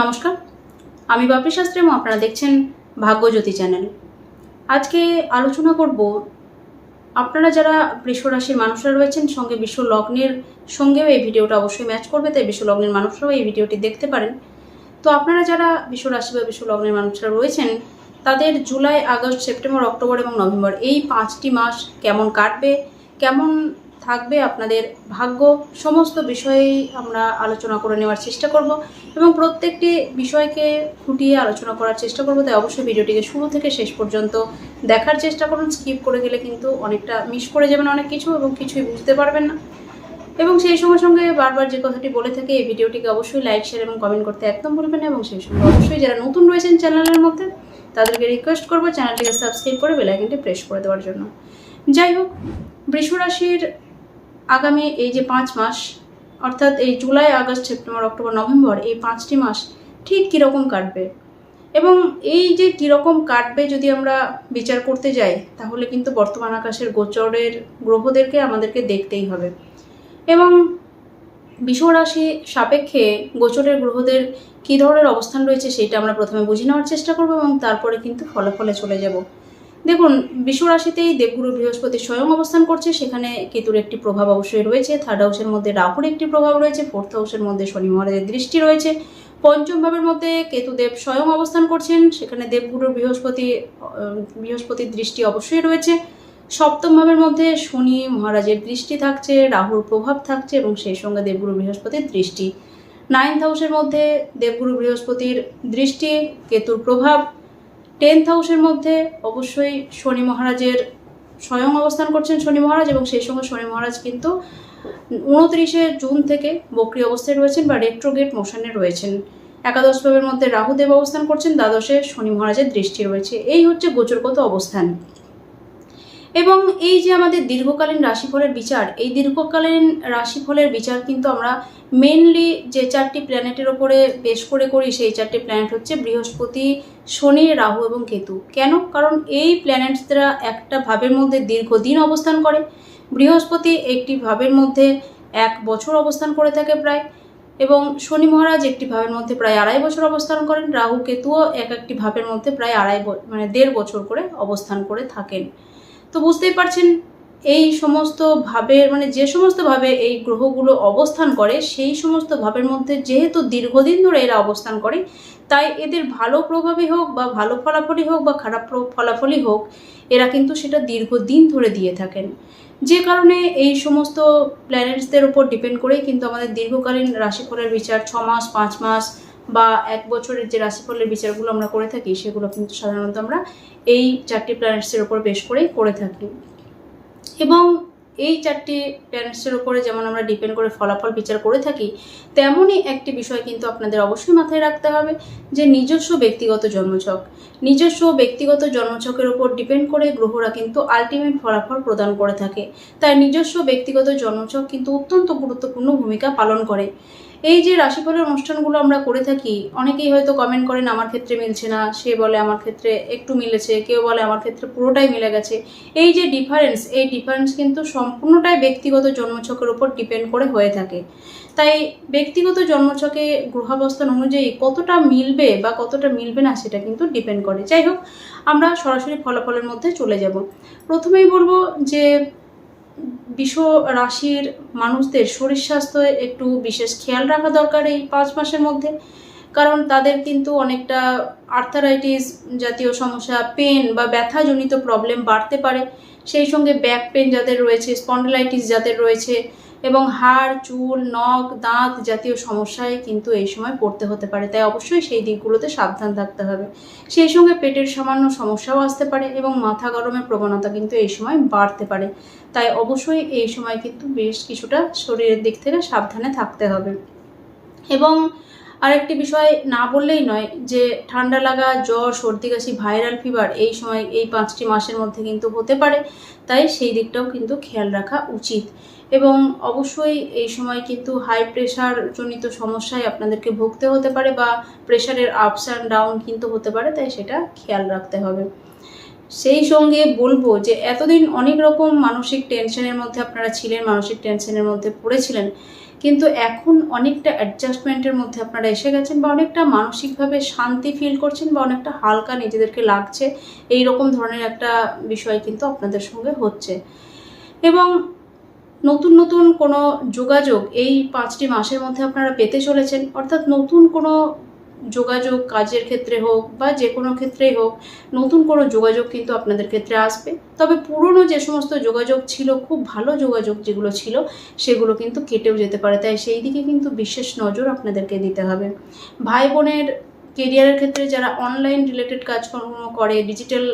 নমস্কার। আমি বাপি শাস্ত্রী এবং আপনারা দেখছেন ভাগ্যজ্যোতি চ্যানেল। আজকে আলোচনা করব, আপনারা যারা বৃষ রাশির মানুষরা রয়েছেন, সঙ্গে বিশ্ব লগ্নের সঙ্গেও এই ভিডিওটা অবশ্যই ম্যাচ করবে, তাই বিশ্ব লগ্নের মানুষরাও এই ভিডিওটি দেখতে পারেন। তো আপনারা যারা বিশ্ব রাশি বা বিশ্ব লগ্নের মানুষরা রয়েছেন, তাদের জুলাই, আগস্ট, সেপ্টেম্বর, অক্টোবর এবং নভেম্বর এই পাঁচটি মাস কেমন কাটবে, কেমন থাকবে, আপনাদের ভাগ্য সমস্ত বিষয়েই আমরা আলোচনা করে নেওয়ার চেষ্টা করব এবং প্রত্যেকটি বিষয়কে খুঁটিয়ে আলোচনা করার চেষ্টা করব। তাই অবশ্যই ভিডিওটিকে শুরু থেকে শেষ পর্যন্ত দেখার চেষ্টা করুন। স্কিপ করে গেলে কিন্তু অনেকটা মিস করে যাবেন অনেক কিছু এবং কিছুই বুঝতে পারবেন না। এবং সেই সঙ্গে সঙ্গে বারবার যে কথাটি বলে থাকে, এই ভিডিওটিকে অবশ্যই লাইক, শেয়ার এবং কমেন্ট করতে একদম ভুলবেন না। এবং সেই সঙ্গে অবশ্যই যারা নতুন রয়েছেন চ্যানেলের মধ্যে, তাদেরকে রিকোয়েস্ট করব চ্যানেলটিকে সাবস্ক্রাইব করে বেলাইকনটি প্রেস করে দেওয়ার জন্য। যাই হোক বৃষ রাশির আগামী এই যে পাঁচ মাস, অর্থাৎ এই July, August, September, October, November, এই পাঁচটি মাস ঠিক কীরকম কাটবে? এবং এই যে কীরকম কাটবে যদি আমরা বিচার করতে যাই, তাহলে কিন্তু বর্তমান আকাশের গোচরের গ্রহদেরকে আমাদেরকে দেখতেই হবে। এবং রাশি সাপেক্ষে গোচরের গ্রহদের কী ধরনের অবস্থান রয়েছে, সেটা আমরা প্রথমে বুঝে নেওয়ার চেষ্টা করব এবং তারপরে কিন্তু ফলাফলে চলে যাব। দেখুন বিশ্ব রাশিতেই দেবগুরু বৃহস্পতি স্বয়ং অবস্থান করছে, সেখানে কেতুর একটি প্রভাব অবশ্যই রয়েছে থার্ড হাউসের মধ্যে রাহুর একটি প্রভাব রয়েছে ফোর্থ হাউসের মধ্যে শনি মহারাজের দৃষ্টি রয়েছে, পঞ্চম ভাবের মধ্যে কেতুদেব স্বয়ং অবস্থান করছেন, সেখানে দেবগুরুর বৃহস্পতি বৃহস্পতির দৃষ্টি অবশ্যই রয়েছে, সপ্তম ভাবের মধ্যে শনি মহারাজের দৃষ্টি থাকছে, রাহুর প্রভাব থাকছে এবং সেই সঙ্গে দেবগুরু বৃহস্পতির দৃষ্টি। নাইন্থ হাউসের মধ্যে দেবগুরু বৃহস্পতির দৃষ্টি, কেতুর প্রভাব টেন্থ হাউসের মধ্যে অবশ্যই শনি মহারাজের স্বয়ং অবস্থান করছেন শনি মহারাজ এবং সেই সঙ্গে শনি মহারাজ কিন্তু উনত্রিশে জুন থেকে বক্রি অবস্থায় রয়েছেন বা রেট্রোগেট মোশনে রয়েছেন। একাদশ ভাবের মধ্যে রাহুদেব অবস্থান করছেন, দ্বাদশে শনি মহারাজের দৃষ্টি রয়েছে। এই হচ্ছে গোচরগত অবস্থান। এবং এই যে আমাদের দীর্ঘকালীন রাশিফলের বিচার, এই দীর্ঘকালীন রাশিফলের বিচার কিন্তু আমরা মেনলি যে চারটি প্ল্যানেটের ওপরে বেশ করে করি, সেই চারটি প্ল্যানেট হচ্ছে বৃহস্পতি, শনি, রাহু এবং কেতু। কেন? কারণ এই প্ল্যানেটসরা একটা ভাবের মধ্যে দীর্ঘদিন অবস্থান করে। বৃহস্পতি একটি ভাবের মধ্যে এক বছর অবস্থান করে থাকে প্রায় এবং শনি মহারাজ একটি ভাবের মধ্যে প্রায় আড়াই বছর অবস্থান করেন। রাহু, কেতুও এক একটি ভাবের মধ্যে প্রায় আড়াই মানে দেড় বছর করে অবস্থান করে থাকেন। তো বুঝতেই পারছেন, এই সমস্ত ভাবে মানে যে সমস্ত ভাবে এই গ্রহগুলো অবস্থান করে, সেই সমস্ত ভাবের মধ্যে যেহেতু দীর্ঘদিন ধরে এরা অবস্থান করে, তাই এদের ভালো প্রভাবই হোক বা ভালো ফলাফলই হোক বা খারাপ ফলাফলই হোক, এরা কিন্তু সেটা দীর্ঘদিন ধরে দিয়ে থাকেন। যে কারণে এই সমস্ত প্ল্যানেটসদের উপর ডিপেন্ড করেই কিন্তু আমাদের দীর্ঘকালীন রাশিফলের বিচার, ছ মাস, পাঁচ মাস বা এক বছরের যে রাশিফলের বিচারগুলো আমরা করে থাকি, সেগুলো কিন্তু সাধারণত আমরা এই চারটি প্ল্যানেটসের ওপর বেশ করেই করে থাকি। এবং এই চারটি প্ল্যানেটসের উপরে যেমন আমরা ডিপেন্ড করে ফলাফল বিচার করে থাকি, তেমনই একটি বিষয় কিন্তু আপনাদের অবশ্যই মাথায় রাখতে হবে যে নিজস্ব ব্যক্তিগত জন্মছক। নিজস্ব ব্যক্তিগত জন্মছকের উপর ডিপেন্ড করে গ্রহরা কিন্তু আলটিমেট ফলাফল প্রদান করে থাকে। তাই নিজস্ব ব্যক্তিগত জন্মছক কিন্তু অত্যন্ত গুরুত্বপূর্ণ ভূমিকা পালন করে। এই যে রাশিফলের অনুষ্ঠানগুলো আমরা করে থাকি, অনেকেই হয়তো কমেন্ট করেন, আমার ক্ষেত্রে মিলছে না। সে বলে, আমার ক্ষেত্রে একটু মিলেছে। কেউ বলে, আমার ক্ষেত্রে পুরোটাই মিলে গেছে। এই যে ডিফারেন্স এই ডিফারেন্স কিন্তু সম্পূর্ণটাই ব্যক্তিগত জন্মছকের উপর ডিপেন্ড করে হয়ে থাকে। তাই ব্যক্তিগত জন্মছকে গ্রহাবস্থান অনুযায়ী কতটা মিলবে বা কতটা মিলবে না সেটা কিন্তু ডিপেন্ড করে। যাই হোক, আমরা সরাসরি ফলাফলের মধ্যে চলে যাব। প্রথমেই বলব যে বিশ্ব রাশির মানুষদের শরীর স্বাস্থ্য একটু বিশেষ খেয়াল রাখা দরকার এই পাঁচ মাসের মধ্যে। কারণ তাদের কিন্তু অনেকটা আর্থারাইটিস জাতীয় সমস্যা পেন বা ব্যথাজনিত প্রবলেম বাড়তে পারে। সেই সঙ্গে ব্যাক পেন যাদের রয়েছে স্পন্ডিলাইটিস যাদের রয়েছে এবং হাড়, চুল, নখ, দাঁত জাতীয় সমস্যায় কিন্তু এই সময় পড়তে হতে পারে। তাই অবশ্যই সেই দিকগুলোতে সাবধান থাকতে হবে। সেই সঙ্গে পেটের সামান্য সমস্যাও আসতে পারে এবং মাথা গরমের প্রবণতা কিন্তু এই সময় বাড়তে পারে। তাই অবশ্যই এই সময় কিন্তু বেশ কিছুটা শরীরের দিক থেকে সাবধানে থাকতে হবে। এবং আরেকটি বিষয় না বললেই নয় যে ঠান্ডা লাগা, জ্বর, সর্দি, কাশি, ভাইরাল ফিভার এই সময় এই পাঁচটি মাসের মধ্যে কিন্তু হতে পারে। তাই সেই দিকটাও কিন্তু খেয়াল রাখা উচিত। এবং অবশ্যই এই সময় কিন্তু হাই প্রেশার জনিত সমস্যায় আপনাদেরকে ভুগতে হতে পারে বা প্রেশারের আপস অ্যান্ড ডাউন কিন্তু হতে পারে, তাই সেটা খেয়াল রাখতে হবে। সেই সঙ্গে বলব যে এতদিন অনেক রকম মানসিক টেনশনের মধ্যে আপনারা ছিলেন, মানসিক টেনশনের মধ্যে পড়েছিলেন। কিন্তু এখন অনেকটা অ্যাডজাস্টমেন্টের মধ্যে আপনারা এসে গেছেন বা অনেকটা মানসিকভাবে শান্তি ফিল করছেন বা অনেকটা হালকা নিজেদেরকে লাগছে, এই রকম ধরনের একটা বিষয় কিন্তু আপনাদের সঙ্গে হচ্ছে। এবং নতুন নতুন কোনো যোগাযোগ এই পাঁচটি মাসের মধ্যে আপনারা পেতে চলেছেন, অর্থাৎ নতুন কোনো যোগাযোগ কাজের ক্ষেত্রে হোক বা যে কোনো ক্ষেত্রেই হোক, নতুন কোনো যোগাযোগ কিন্তু আপনাদের ক্ষেত্রে আসবে। তবে পুরনো যে সমস্ত যোগাযোগ ছিল, খুব ভালো যোগাযোগ যেগুলো ছিল, সেগুলো কিন্তু কেটেও যেতে পারে। তাই সেই দিকে কিন্তু বিশেষ নজর আপনাদেরকে দিতে হবে। ভাই বোনের কেরিয়ারের ক্ষেত্রে যারা অনলাইন রিলেটেড কাজকর্ম করে ডিজিটাল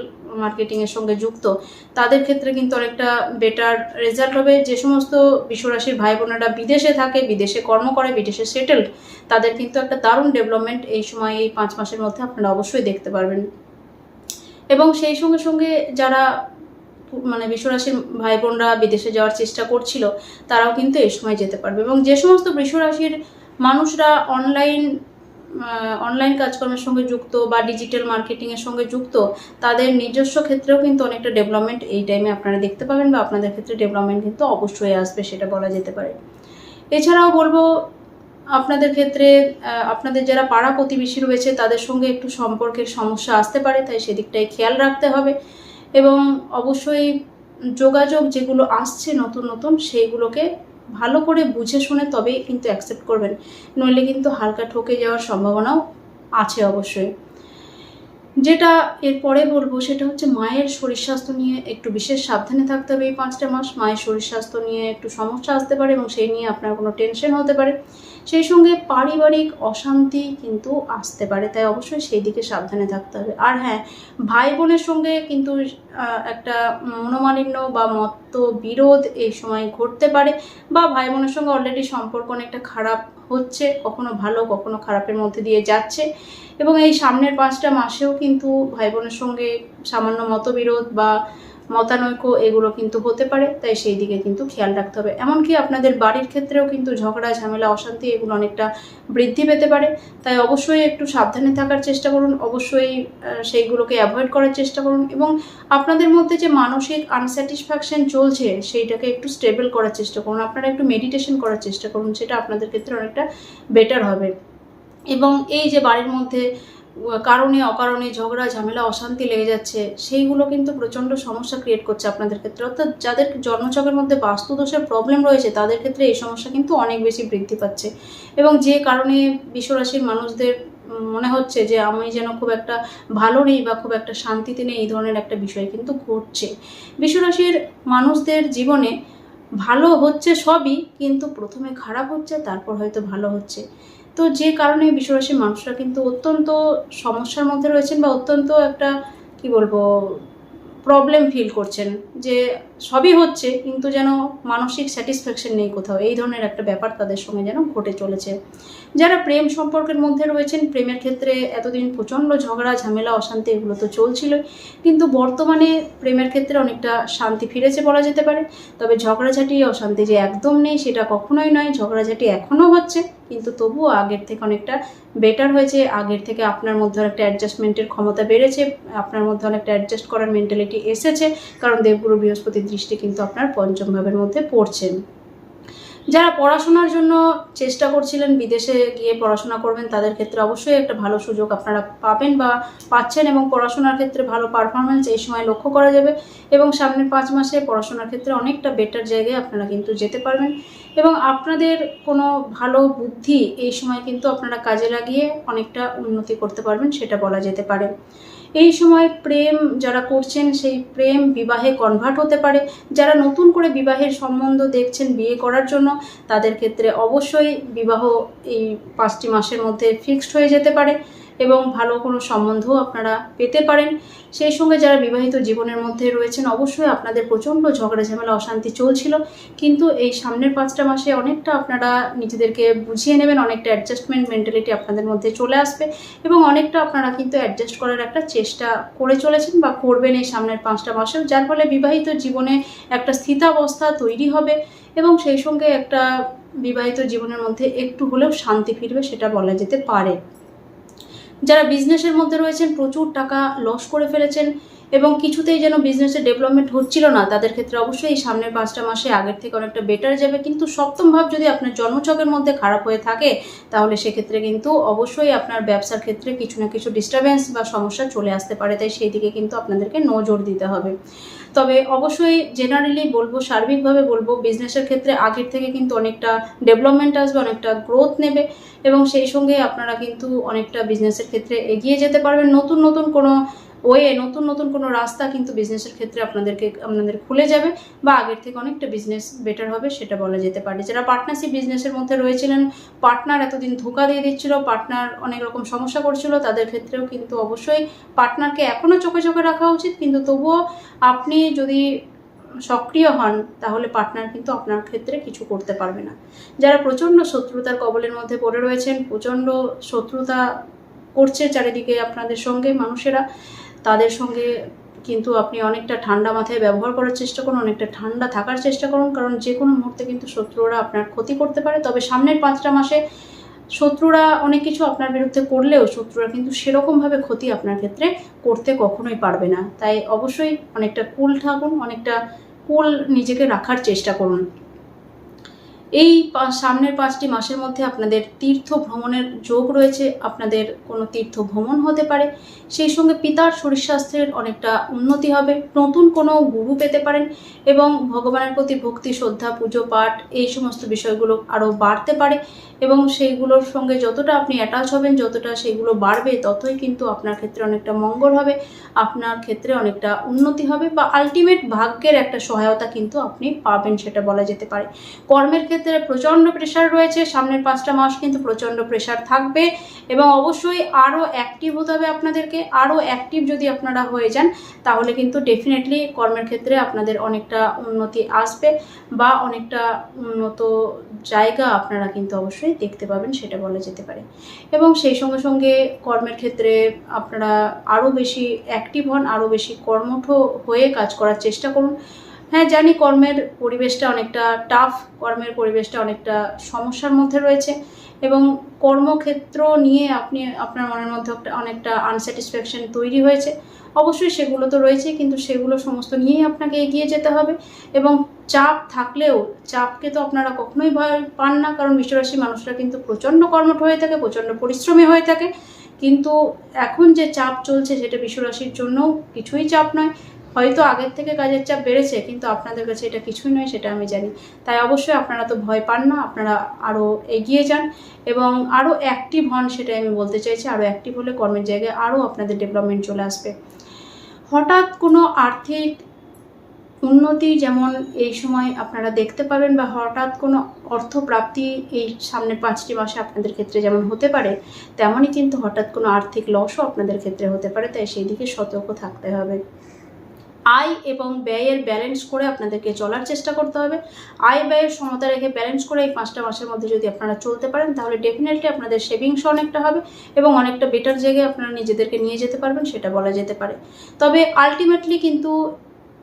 মার্কেটিংয়ের সঙ্গে যুক্ত, তাদের ক্ষেত্রে কিন্তু অনেকটা বেটার রেজাল্ট হবে। যে সমস্ত বিশ্বরাশির ভাই বোনেরা বিদেশে থাকে, বিদেশে কর্ম করে, বিদেশে সেটেলড তাদের কিন্তু একটা দারুণ ডেভেলপমেন্ট এই সময়, এই পাঁচ মাসের মধ্যে আপনারা অবশ্যই দেখতে পারবেন। এবং সেই সঙ্গে সঙ্গে যারা মানে বিশ্বরাশির ভাই বোনরা বিদেশে যাওয়ার চেষ্টা করছিল, তারাও কিন্তু এই সময় যেতে পারবে। এবং যে সমস্ত বৃষরাশির মানুষরা অনলাইন অনলাইন কাজকর্মের সঙ্গে যুক্ত বা ডিজিটাল মার্কেটিংয়ের সঙ্গে যুক্ত, তাদের নিজস্ব ক্ষেত্রেও কিন্তু অনেকটা ডেভেলপমেন্ট এই টাইমে আপনারা দেখতে পাবেন বা আপনাদের ক্ষেত্রে ডেভেলপমেন্ট কিন্তু অবশ্যই আসবে, সেটা বলা যেতে পারে। এছাড়াও বলব, আপনাদের ক্ষেত্রে আপনাদের যারা পাড়া প্রতিবেশী রয়েছে, তাদের সঙ্গে একটু সম্পর্কের সমস্যা আসতে পারে, তাই সেদিকটাই খেয়াল রাখতে হবে। এবং অবশ্যই যোগাযোগ যেগুলো আসছে নতুন নতুন, সেইগুলোকে ভালো করে বুঝে শুনে তবেই কিন্তু অ্যাকসেপ্ট করবেন। নইলে কিন্তু হালকা ঠকে যাওয়ার সম্ভাবনাও আছে অবশ্যই। যেটা এরপরে বলব সেটা হচ্ছে মায়ের শরীর স্বাস্থ্য নিয়ে একটু বিশেষ সাবধানে থাকতে হবে এই পাঁচটা মাস। মায়ের শরীর স্বাস্থ্য নিয়ে একটু সমস্যা আসতে পারে এবং সেই নিয়ে আপনার কোনো টেনশন হতে পারে। সেই সঙ্গে পারিবারিক অশান্তি কিন্তু আসতে পারে, তাই অবশ্যই সেই দিকে সাবধানে থাকতে হবে। আর হ্যাঁ ভাই বোনের সঙ্গে কিন্তু একটা মনোমালিন্য বা মত বিরোধ এই সময় ঘটতে পারে বা ভাই বোনের সঙ্গে অলরেডি সম্পর্ক অনেকটা খারাপ হচ্ছে, কখনো ভালো, কখনো খারাপের মধ্যে দিয়ে যাচ্ছে। এবং এই সামনের পাঁচটা মাসেও কিন্তু ভাই বোনের সঙ্গে সামান্য মতবিরোধ বা মতানৈক্য এগুলো কিন্তু হতে পারে, তাই সেই দিকে কিন্তু খেয়াল রাখতে হবে। এমনকি আপনাদের বাড়ির ক্ষেত্রেও কিন্তু ঝগড়া, ঝামেলা, অশান্তি এগুলো অনেকটা বৃদ্ধি পেতে পারে। তাই অবশ্যই একটু সাবধানে থাকার চেষ্টা করুন, অবশ্যই সেইগুলোকে অ্যাভয়েড করার চেষ্টা করুন এবং আপনাদের মধ্যে যে মানসিক আনস্যাটিসফ্যাকশন চলছে সেইটাকে একটু স্টেবল করার চেষ্টা করুন। আপনারা একটু মেডিটেশন করার চেষ্টা করুন, সেটা আপনাদের ক্ষেত্রে অনেকটা বেটার হবে। এবং এই যে বাড়ির মধ্যে কারণে, অকারণে ঝগড়া, ঝামেলা, অশান্তি লেগে যাচ্ছে, সেইগুলো কিন্তু প্রচণ্ড সমস্যা ক্রিয়েট করছে আপনাদের ক্ষেত্রে। অর্থাৎ যাদের জন্মচকের মধ্যে বাস্তুদোষের প্রবলেম রয়েছে, তাদের ক্ষেত্রে এই সমস্যা কিন্তু অনেক বেশি বৃদ্ধি পাচ্ছে। এবং যে কারণে বিশ্বরাশির মানুষদের মনে হচ্ছে যে, আমি যেন খুব একটা ভালো নেই বা খুব একটা শান্তিতে নেই, এই ধরনের একটা বিষয় কিন্তু ঘটছে। বিশ্বরাশির মানুষদের জীবনে ভালো হচ্ছে সবই, কিন্তু প্রথমে খারাপ হচ্ছে, তারপর হয়তো ভালো হচ্ছে। তো যে কারণে বিশ্বরাশির মানুষরা কিন্তু অত্যন্ত সমস্যার মধ্যে রয়েছেন বা অত্যন্ত একটা, কি বলব প্রবলেম ফিল করছেন যে সবই হচ্ছে, কিন্তু যেন মানসিক স্যাটিসফ্যাকশন নেই কোথাও। এই ধরনের একটা ব্যাপার তাদের সঙ্গে যেন ঘটে চলেছে। যারা প্রেম সম্পর্কের মধ্যে রয়েছেন, প্রেমের ক্ষেত্রে এতদিন প্রচণ্ড ঝগড়া, ঝামেলা, অশান্তি এগুলো তো চলছিল। কিন্তু বর্তমানে প্রেমের ক্ষেত্রে অনেকটা শান্তি ফিরেছে বলা যেতে পারে। তবে ঝগড়াঝাটি, অশান্তি যে একদম নেই, সেটা কখনোই নয়। ঝগড়াঝাটি এখনও হচ্ছে, কিন্তু তবুও আগের থেকে অনেকটা বেটার হয়েছে। আগের থেকে আপনার মধ্যে একটা অ্যাডজাস্টমেন্টের ক্ষমতা বেড়েছে। আপনার মধ্যে অনেকটা অ্যাডজাস্ট করার মেন্টালিটি এসেছে। কারণ দেবগুরু বৃহস্পতির দৃষ্টি কিন্তু আপনার পঞ্চম ভাবের মধ্যে পড়ছেন যারা পড়াশোনার জন্য চেষ্টা করছিলেন, বিদেশে গিয়ে পড়াশোনা করবেন, তাদের ক্ষেত্রে অবশ্যই একটা ভালো সুযোগ আপনারা পাবেন বা পাচ্ছেন এবং পড়াশোনার ক্ষেত্রে ভালো পারফরমেন্স এই সময় লক্ষ্য করা যাবে এবং সামনের পাঁচ মাসে পড়াশোনার ক্ষেত্রে অনেকটা বেটার জায়গায় আপনারা কিন্তু যেতে পারবেন এবং আপনাদের কোনো ভালো বুদ্ধি এই সময় কিন্তু আপনারা কাজে লাগিয়ে অনেকটা উন্নতি করতে পারবেন, সেটা বলা যেতে পারে। এই সময় প্রেম যারা করছেন, সেই প্রেম বিবাহে কনভার্ট হতে পারে। যারা নতুন করে বিবাহের সম্বন্ধ দেখছেন বিয়ে করার জন্য, তাদের ক্ষেত্রে অবশ্যই বিবাহ এই পাঁচটি মাসের মধ্যে ফিক্সড হয়ে যেতে পারে। এবং ভালো কোনো সম্বন্ধও আপনারা পেতে পারেন। সেই সঙ্গে যারা বিবাহিত জীবনের মধ্যে রয়েছেন, অবশ্যই আপনাদের প্রচণ্ড ঝগড়া ঝামেলা, অশান্তি চলছিল। কিন্তু এই সামনের পাঁচটা মাসে অনেকটা আপনারা নিজেদেরকে বুঝিয়ে নেবেন, অনেকটা অ্যাডজাস্টমেন্ট মেন্টালিটি আপনাদের মধ্যে চলে আসবে এবং অনেকটা আপনারা কিন্তু অ্যাডজাস্ট করার একটা চেষ্টা করে চলেছেন বা করবেন এই সামনের পাঁচটা মাসেও, যার ফলে বিবাহিত জীবনে একটা স্থিতাবস্থা তৈরি হবে এবং সেই সঙ্গে একটা বিবাহিত জীবনের মধ্যে একটু হলেও শান্তি ফিরবে, সেটা বলা যেতে পারে। যারা বিজনেসের মধ্যে রয়েছেন, প্রচুর টাকা লস করে ফেলেছেন এবং কিছুতেই যেন বিজনেসের ডেভেলপমেন্ট হচ্ছিল না, তাদের ক্ষেত্রে অবশ্যই এই সামনের পাঁচটা মাসে আগের থেকে অনেকটা বেটার যাবে। কিন্তু সপ্তম ভাব যদি আপনার জন্মছকের মধ্যে খারাপ হয়ে থাকে, তাহলে সেক্ষেত্রে কিন্তু অবশ্যই আপনার ব্যবসার ক্ষেত্রে কিছু না কিছু ডিস্টারবেন্স বা সমস্যা চলে আসতে পারে। তাই সেই দিকে কিন্তু আপনাদেরকে নজর দিতে হবে। তবে অবশ্যই জেনারেলি বলব, সার্বিকভাবে বলব বিজনেসের ক্ষেত্রে আগের থেকে কিন্তু অনেকটা ডেভেলপমেন্ট আসবে, অনেকটা গ্রোথ নেবে এবং সেই সঙ্গে আপনারা কিন্তু অনেকটা বিজনেসের ক্ষেত্রে এগিয়ে যেতে পারবেন। নতুন নতুন কোনো ওয়ে, নতুন নতুন কোনো রাস্তা কিন্তু বিজনেসের ক্ষেত্রে আপনাদেরকে, আপনাদের খুলে যাবে বা আগের থেকে অনেকটা বিজনেস বেটার হবে সেটা বলা যেতে পারে। যারা পার্টনারশিপ বিজনেসের মধ্যে রয়েছিলেন পার্টনার এতদিন ধোকা দিয়ে দিচ্ছিল পার্টনার অনেক রকম সমস্যা করছিল, তাদের ক্ষেত্রেও কিন্তু অবশ্যই পার্টনারকে এখনও চোখে চোখে রাখা উচিত। কিন্তু তবুও আপনি যদি সক্রিয় হন, তাহলে পার্টনার কিন্তু আপনার ক্ষেত্রে কিছু করতে পারবে না। যারা প্রচণ্ড শত্রুতার কবলের মধ্যে পড়ে রয়েছেন, প্রচণ্ড শত্রুতা করছে চারিদিকে আপনাদের সঙ্গে মানুষেরা তাদের সঙ্গে কিন্তু আপনি অনেকটা ঠান্ডা মাথায় ব্যবহার করার চেষ্টা করুন, অনেকটা ঠান্ডা থাকার চেষ্টা করুন, কারণ যে কোনো মুহূর্তে কিন্তু শত্রুরা আপনার ক্ষতি করতে পারে। তবে সামনের পাঁচটা মাসে শত্রুরা অনেক কিছু আপনার বিরুদ্ধে করলেও শত্রুরা কিন্তু সেরকমভাবে ক্ষতি আপনার ক্ষেত্রে করতে কখনোই পারবে না। তাই অবশ্যই অনেকটা কুল থাকুন, অনেকটা কুল নিজেকে রাখার চেষ্টা করুন। এই সামনের পাঁচটি মাসের মধ্যে আপনাদের তীর্থ ভ্রমণের যোগ রয়েছে। আপনাদের কোনো তীর্থ ভ্রমণ হতে পারে। সেই সঙ্গে পিতার শরীর স্বাস্থ্যের অনেকটা উন্নতি হবে। নতুন কোনো গুরু পেতে পারেন এবং ভগবানের প্রতি ভক্তি, শ্রদ্ধা, পুজো, পাঠ এই সমস্ত বিষয়গুলো আরও বাড়তে পারে এবং সেইগুলোর সঙ্গে যতটা আপনি অ্যাটাচ হবেন, যতটা সেগুলো বাড়বে, ততই কিন্তু আপনার ক্ষেত্রে অনেকটা মঙ্গল হবে। আপনার ক্ষেত্রে অনেকটা উন্নতি হবে বা আলটিমেট ভাগ্যের একটা সহায়তা কিন্তু আপনি পাবেন, সেটা বলা যেতে পারে। কর্মের ক্ষেত্রে প্রচণ্ড প্রেশার রয়েছে। সামনের পাঁচটা মাস কিন্তু প্রচণ্ড প্রেশার থাকবে এবং অবশ্যই আরও অ্যাক্টিভ হতে হবে আপনাদেরকে। আরও অ্যাক্টিভ যদি আপনারা হয়ে যান, তাহলে কিন্তু ডেফিনেটলি কর্মের ক্ষেত্রে আপনাদের অনেকটা উন্নতি আসবে বা অনেকটা উন্নত জায়গা আপনারা কিন্তু অবশ্যই দেখতে পাবেন, সেটা বলা যেতে পারে। এবং সেই সঙ্গে সঙ্গে কর্মের ক্ষেত্রে আপনারা আরও বেশি অ্যাক্টিভ হন আরও বেশি কর্মঠ হয়ে কাজ করার চেষ্টা করুন। হ্যাঁ জানি কর্মের পরিবেশটা অনেকটা টাফ কর্মের পরিবেশটা অনেকটা সমস্যার মধ্যে রয়েছে এবং কর্মক্ষেত্র নিয়ে আপনি, আপনার মনের মধ্যে অনেকটা আনস্যাটিসফ্যাকশন তৈরি হয়েছে। অবশ্যই সেগুলো তো রয়েছে, কিন্তু সেগুলো সমস্ত নিয়েই আপনাকে এগিয়ে যেতে হবে এবং চাপ থাকলেও, চাপকে তো আপনারা কখনোই ভয় পান না, কারণ বিশ্বরাশি মানুষরা কিন্তু প্রচণ্ড কর্মঠ হয়ে থাকে, প্রচণ্ড পরিশ্রমী হয়ে থাকে। কিন্তু এখন যে চাপ চলছে, সেটা বিশ্বরাশির জন্যও কিছুই চাপ নয়। হয়তো আগের থেকে কাজের চাপ বেড়েছে, কিন্তু আপনাদের কাছে এটা কিছুই নয়, সেটা আমি জানি। তাই অবশ্যই আপনারা তো ভয় পান না, আপনারা আরও এগিয়ে যান এবং আরও অ্যাক্টিভ হন সেটাই আমি বলতে চাইছি। আরও অ্যাক্টিভ হলে কর্মের জায়গায় আরও আপনাদের ডেভেলপমেন্ট চলে আসবে। হঠাৎ কোনো আর্থিক উন্নতি যেমন এই সময় আপনারা দেখতে পাবেন বা হঠাৎ কোনো অর্থপ্রাপ্তি এই সামনের পাঁচটি মাসে আপনাদের ক্ষেত্রে যেমন হতে পারে, তেমনই কিন্তু হঠাৎ কোনো আর্থিক লসও আপনাদের ক্ষেত্রে হতে পারে। তাই সেই দিকে সতর্ক থাকতে হবে। আয় এবং ব্যয়ের ব্যালেন্স করে আপনাদেরকে চলার চেষ্টা করতে হবে। আয় ব্যয়ের সমতা রেখে ব্যালেন্স করে এই পাঁচটা মাসের মধ্যে যদি আপনারা চলতে পারেন, তাহলে ডেফিনেটলি আপনাদের সেভিংস অনেকটা হবে এবং অনেকটা বেটার জায়গায় আপনারা নিজেদেরকে নিয়ে যেতে পারবেন, সেটা বলা যেতে পারে। তবে আলটিমেটলি কিন্তু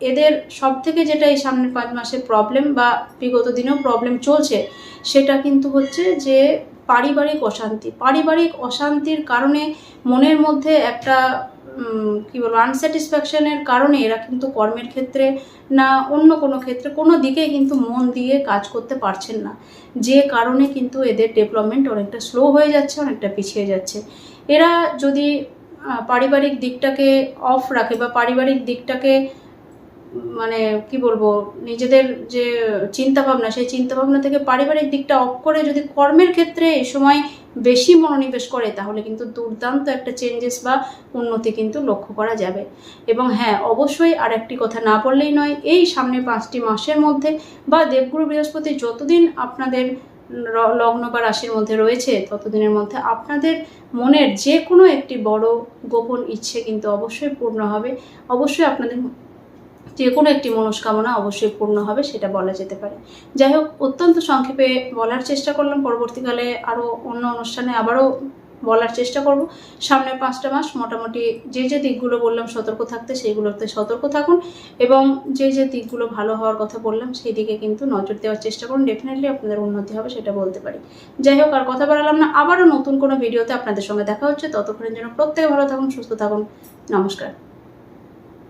এদের সব থেকে যেটা এই সামনের পাঁচ মাসের প্রবলেম বা বিগত দিনেও প্রবলেম চলছে, সেটা কিন্তু হচ্ছে যে পারিবারিক অশান্তি। পারিবারিক অশান্তির কারণে মনের মধ্যে একটা কি বলব আনস্যাটিসফ্যাকশনের কারণে এরা কিন্তু কর্মের ক্ষেত্রে না অন্য কোনো ক্ষেত্রে, কোনো দিকে কিন্তু মন দিয়ে কাজ করতে পারছেন না। যে কারণে কিন্তু এদের ডেভেলপমেন্ট অনেকটা স্লো হয়ে যাচ্ছে, অনেকটা পিছিয়ে যাচ্ছে। এরা যদি পারিবারিক দিকটাকে অফ রাখে বা পারিবারিক দিকটাকে মানে কি বলব, নিজেদের যে চিন্তা ভাবনা সেই চিন্তা ভাবনা থেকে পারিবারিক দিকটা অফ করে যদি কর্মের ক্ষেত্রে এই সময় বেশি মনোনিবেশ করে, তাহলে কিন্তু দুর্দান্ত একটা চেঞ্জেস বা উন্নতি কিন্তু লক্ষ্য করা যাবে। এবং হ্যাঁ অবশ্যই আর একটি কথা না বললেই নয়, এই সামনে পাঁচটি মাসের মধ্যে বা দেবগুরু বৃহস্পতি যতদিন আপনাদের লগ্ন বা রাশির মধ্যে রয়েছে, ততদিনের মধ্যে আপনাদের মনের যে কোনো একটি বড় গোপন ইচ্ছে কিন্তু অবশ্যই পূর্ণ হবে। অবশ্যই আপনাদের যে কোনো একটি মনস্কামনা অবশ্যই পূর্ণ হবে, সেটা বলা যেতে পারে। যাই হোক, অত্যন্ত সংক্ষেপে বলার চেষ্টা করলাম, পরবর্তীকালে আরও অন্য অনুষ্ঠানে আবারও বলার চেষ্টা করব। সামনের পাঁচটা মাস মোটামুটি যে যে দিকগুলো বললাম সতর্ক থাকতে সেইগুলোতে সতর্ক থাকুন এবং যে যে দিকগুলো ভালো হওয়ার কথা বললাম, সেই দিকে কিন্তু নজর দেওয়ার চেষ্টা করুন। ডেফিনেটলি আপনাদের উন্নতি হবে, সেটা বলতে পারি। যাই হোক, আর কথা বাড়ালাম না, আবারও নতুন কোনো ভিডিওতে আপনাদের সঙ্গে দেখা হচ্ছে। ততক্ষণের জন্য প্রত্যেকে ভালো থাকুন, সুস্থ থাকুন। নমস্কার।